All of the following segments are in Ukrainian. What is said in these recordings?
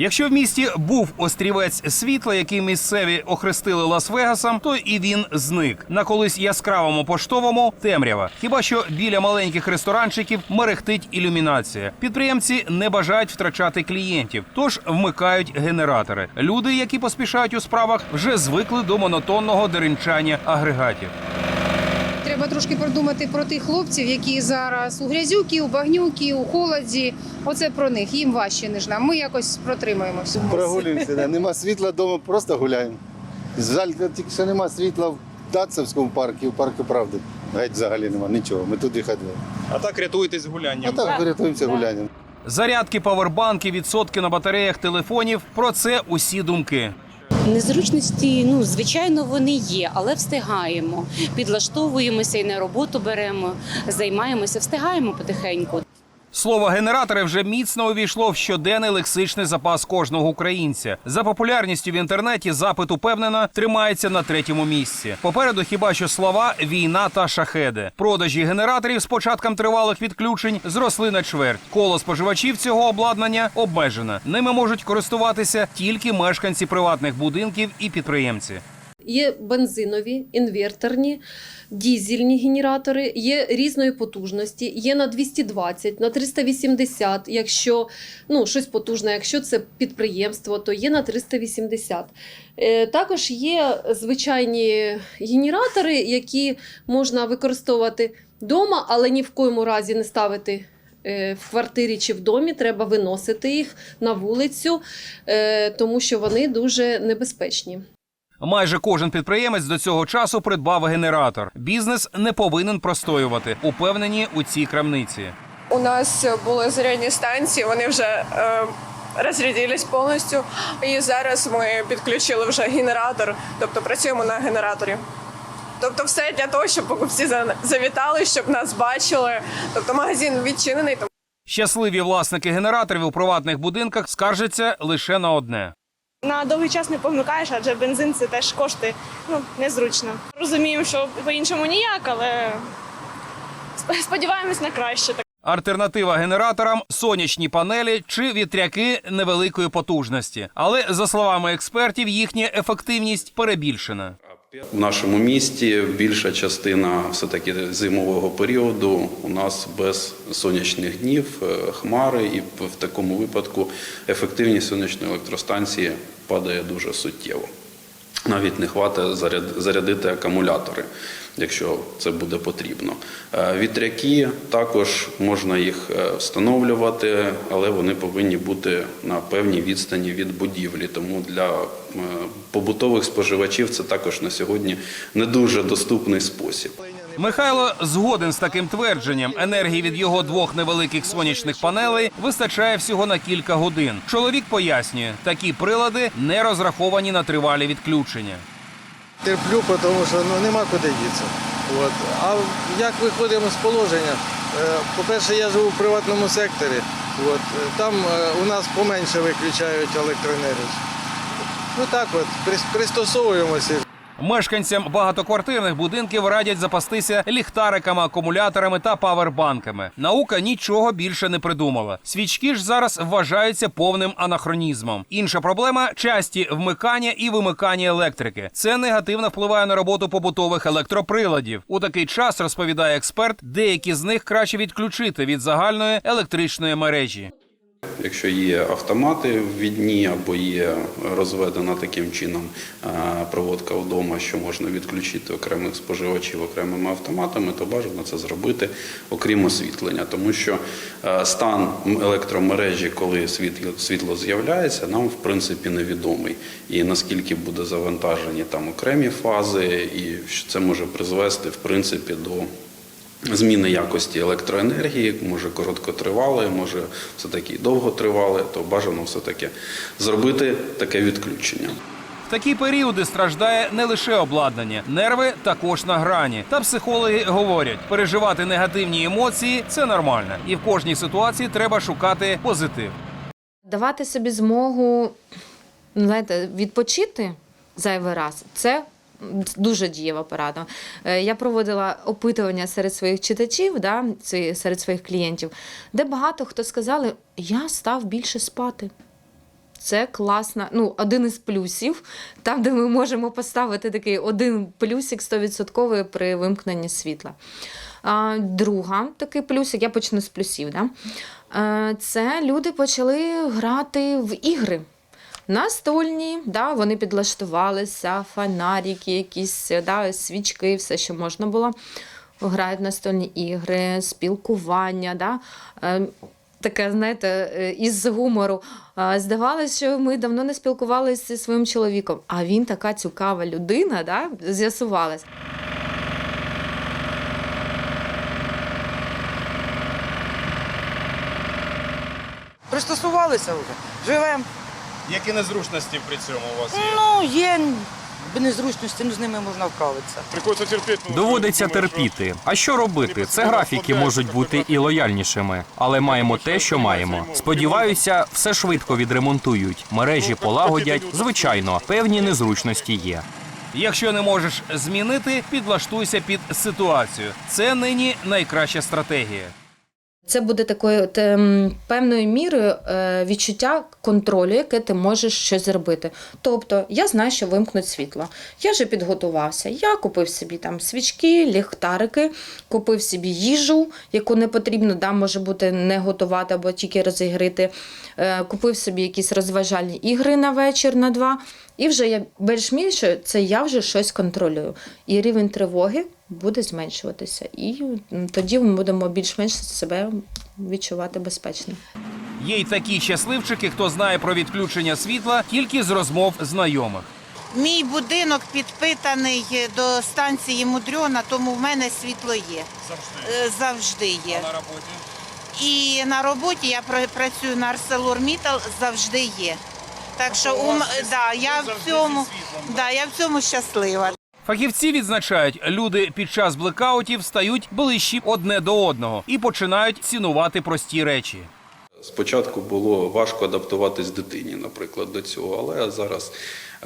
Якщо в місті був острівець світла, який місцеві охрестили Лас-Вегасом, то і він зник. На колись яскравому поштовому темрява. Хіба що біля маленьких ресторанчиків мерехтить ілюмінація. Підприємці не бажають втрачати клієнтів, тож вмикають генератори. Люди, які поспішають у справах, вже звикли до монотонного деренчання агрегатів. Треба трошки продумати про тих хлопців, які зараз у грязюки, у багнюки, у холоді. Оце про них. Їм важче, ніж нам. Ми якось протримаємося. Прогулюємося, да. нема світла вдома, просто гуляємо. Жаль, тільки що нема світла в Датцевському парку, і в парку правди. Геть взагалі нема нічого. Ми туди ходили. А так рятуєтесь А гулянням. так врятуємося гулянням. Зарядки, павербанки, відсотки на батареях телефонів про це усі думки. Незручності, ну звичайно, вони є, але встигаємо. Підлаштовуємося і на роботу беремо, займаємося, встигаємо потихеньку. Слово генератори вже міцно увійшло в щоденний лексичний запас кожного українця. За популярністю в інтернеті запит упевнено тримається на третьому місці. Попереду хіба що слова війна та шахеди. Продажі генераторів з початком тривалих відключень зросли на чверть. Коло споживачів цього обладнання обмежене. Ними можуть користуватися тільки мешканці приватних будинків і підприємці. Є бензинові, інверторні, дізельні генератори, є різної потужності, є на 220, на 380, якщо ну, щось потужне, якщо це підприємство, то є на 380. Е, Також є звичайні генератори, які можна використовувати вдома, але ні в коєму разі не ставити. е, В квартирі чи в домі треба виносити їх на вулицю, е, тому що вони дуже небезпечні. Майже кожен підприємець до цього часу придбав генератор. Бізнес не повинен простоювати, упевнені у цій крамниці. У нас були зарядні станції, вони вже е, розрядились повністю. І зараз ми підключили вже генератор, тобто працюємо на генераторі. Тобто, все для того, щоб покупці за- завітали, щоб нас бачили. Тобто магазин відчинений. Щасливі власники генераторів у приватних будинках скаржаться лише на одне. На довгий час не повмикаєш, адже бензин це теж кошти ну, незручно. Розуміємо, що по-іншому ніяк, але сподіваємось на краще. Альтернатива генераторам сонячні панелі чи вітряки невеликої потужності. Але за словами експертів, їхня ефективність перебільшена. В нашому місті більша частина все-таки зимового періоду у нас без сонячних днів, е, хмари, і в такому випадку ефективність сонячної електростанції падає дуже суттєво. Навіть не хватає зарядити акумулятори, якщо це буде потрібно. Е, Вітряки також можна їх е, встановлювати, але вони повинні бути на певній відстані від будівлі. Тому для е, побутових споживачів це також на сьогодні не дуже доступний спосіб. Михайло згоден з таким твердженням. Енергії від його двох невеликих сонячних панелей вистачає всього на кілька годин. Чоловік пояснює, такі прилади не розраховані на тривалі відключення. Терплю, тому що ну, нема куди дітися. От. А як виходимо з положення? Е, По-перше, я живу в приватному секторі. От. Там е, у нас поменше виключають електроенергію. Ну так от, пристосовуємося. Мешканцям багатоквартирних будинків радять запастися ліхтариками, акумуляторами та павербанками. Наука нічого більше не придумала. Свічки ж зараз вважаються повним анахронізмом. Інша проблема часті вмикання і вимикання електрики. Це негативно впливає на роботу побутових електроприладів. У такий час розповідає експерт, деякі з них краще відключити від загальної електричної мережі. Якщо є автомати ввідні або є розведена таким чином проводка вдома, що можна відключити окремих споживачів окремими автоматами, то бажано це зробити окрім освітлення, тому що стан електромережі, коли світло, світло з'являється, нам в принципі невідомий. І наскільки буде завантажені там окремі фази, і що це може призвести в принципі до зміни якості електроенергії, може короткотривале, може все-таки довготривале, то бажано все-таки зробити таке відключення. В такі періоди страждає не лише обладнання, нерви також на грані. Та психологи говорять, переживати негативні емоції це нормально, і в кожній ситуації треба шукати позитив. Давати собі змогу ну, знаєте, відпочити зайвий раз це дуже дієва порада. Е, Я проводила опитування серед своїх читачів, да, серед своїх клієнтів, де багато хто сказали, я став більше спати. Це класна, ну, один із плюсів, там, де ми можемо поставити такий один плюсик 100% при вимкненні світла. А, друга такий плюсик, я почну з плюсів. Да? Е, Це люди почали грати в ігри. Настольні, да, вони підлаштувалися, фонарики, якісь да, свічки, все, що можна було. Грають настольні ігри, спілкування. Да. Е, Таке, знаєте, е, із гумору. Здавалося, що ми давно не спілкувалися зі своїм чоловіком, а він така цікава людина, да, з'ясувалась. Пристосувалися вже. Живемо. Які незручності при цьому у вас Ну, є незручності, ну з ними можна вправитися. Приходиться терпіти. Доводиться терпіти. А що робити? Це графіки можуть бути і лояльнішими, але маємо те, що маємо. Сподіваюся, все швидко відремонтують. Мережі полагодять. Звичайно, певні незручності є. Якщо не можеш змінити, підлаштуйся під ситуацію. Це нині найкраща стратегія. Це буде такою ем, певною мірою е, відчуття контролю, яке ти можеш щось зробити. Тобто, я знаю, що вимкнуть світло. Я вже підготувався. Я купив собі там свічки, ліхтарики, купив собі їжу, яку не потрібно, да, може бути не готувати або тільки розігрити. Е, купив собі якісь розважальні ігри на вечір, на два. І вже я більш-менше це я вже щось контролюю. І рівень тривоги буде зменшуватися. І тоді ми будемо більш-менш себе відчувати безпечно. Є й такі щасливчики, хто знає про відключення світла тільки з розмов знайомих. Мій будинок підпитаний до станції Мудрьона, тому в мене світло є. Завжди, Завжди є. на роботі І на роботі я пра- працюю на ArcelorMittal, завжди є. Так що у у м- вас є- да, я в цьому да, я в цьому щаслива. Фахівці відзначають, люди під час блекаутів стають ближчі одне до одного і починають цінувати прості речі. Спочатку було важко адаптуватись дитині, наприклад, до цього, але зараз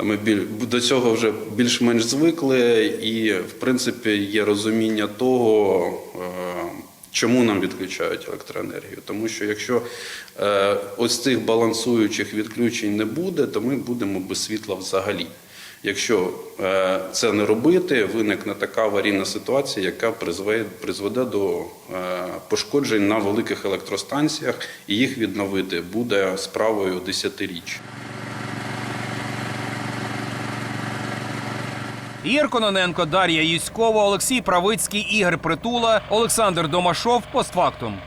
ми біль... до цього вже більш-менш звикли, і в принципі є розуміння того, е, чому нам відключають електроенергію. Тому що якщо е, ось цих балансуючих відключень не буде, то ми будемо без світла взагалі. Якщо е, це не робити, виникне така аварійна ситуація, яка призведе, призведе до е, пошкоджень на великих електростанціях, і їх відновити буде справою десятиріч. Кононенко, Дар'я Юськова, Олексій Правицький, Ігор Притула, Олександр Домашов. Постфактум.